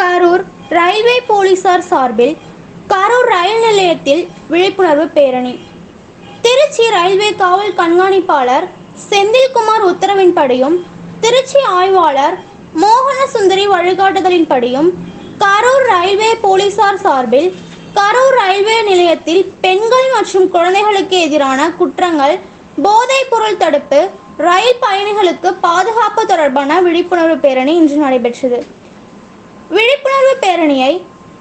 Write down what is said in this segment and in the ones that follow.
Karur railway போலீசார் சார்பில் கரூர் ரயில் நிலையத்தில் விழிப்புணர்வு பேரணி. திருச்சி ரயில்வே காவல் கண்காணிப்பாளர் செந்தில்குமார் உத்தரவின்படியும் திருச்சி ஆய்வாளர் மோகன சுந்தரி வழிகாட்டுதலின்படியும் கரூர் ரயில்வே போலீசார் சார்பில் கரூர் ரயில்வே நிலையத்தில் பெண்கள் மற்றும் குழந்தைகளுக்கு எதிரான குற்றங்கள் போதைப் பொருள் தடுப்பு ரயில் பயணிகளுக்கு பாதுகாப்பு தொடர்பான விழிப்புணர்வு பேரணி இன்று நடைபெற்றது. விழிப்புணர்வு பேரணியை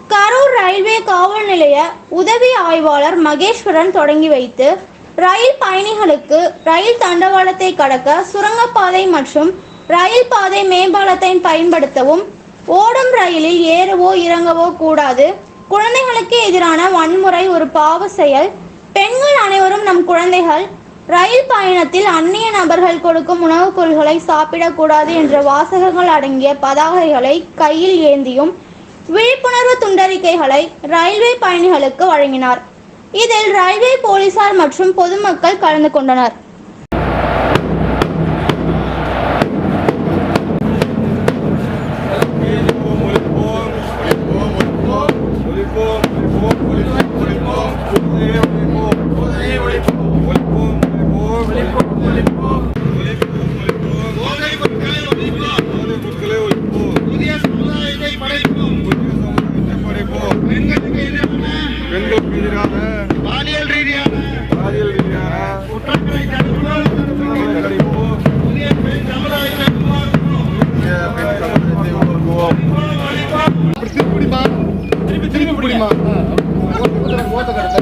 கரூர் ரயில்வே காவல் நிலைய உதவி ஆய்வாளர் மகேஸ்வரன் தொடங்கி வைத்து ரயில் பயணிகளுக்கு ரயில் தண்டவாளத்தை கடக்க சுரங்கப்பாதை மற்றும் ரயில் பாதை மேம்பாலத்தை பயன்படுத்தவும் ஓடும் ரயிலில் ஏறவோ இறங்கவோ கூடாது குழந்தைகளுக்கு எதிரான வன்முறை ஒரு பாவ செயல் பெண்கள் அனைவரும் நம் குழந்தைகள் ரயில் பயணத்தில் அந்நிய நபர்கள் கொடுக்கும் உணவுப் பொருள்களை சாப்பிடக்கூடாது என்ற வாசகங்கள் அடங்கிய பதாகைகளை கையில் ஏந்தியும் விழிப்புணர்வு துண்டறிக்கைகளை ரயில்வே பயணிகளுக்கு வழங்கினார். இதில் ரயில்வே போலீசார் மற்றும் பொதுமக்கள் கலந்து கொண்டனர். எதிரான பாலியல் ரீதியான பாலியல் ரீதியான குற்றங்களை தடுப்போம். புதிய பெண் சமுதாயத்தை உருவாக்குவோம். திருப்பி திருப்பி பிடிமா? திருப்பி திருப்பி பிடிமா ஓட்ட கடத்த